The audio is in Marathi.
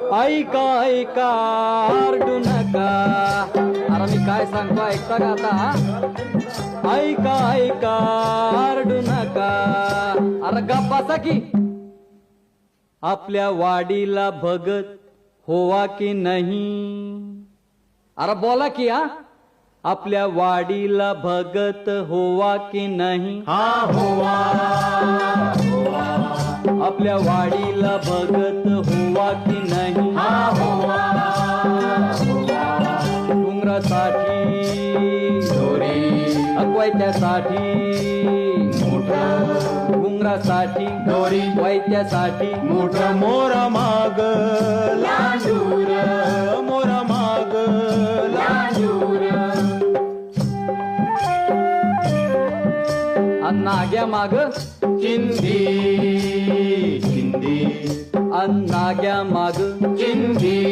ऐका ऐका आरडू नका. अरे मी काय सांगतो ऐकता का आता ऐका ऐका आरडू नका. अरे गप्पासा की. आपल्या वाडीला भगत होवा की नाही? अरे बोला की हा? आपल्या वाडीला भगत होवा की नाही? हा होवा. आपल्या वाडीला भगत होवा की नाही. हा डोंगरासाठी अक्वायत्यासाठी मोठ डोंगरासाठी दोरी वैत्यासाठी मोठ मोर माग मोर माग लांडूर नाग्या माग. चिंदी चिंदी. Anna Gamadu Kindi.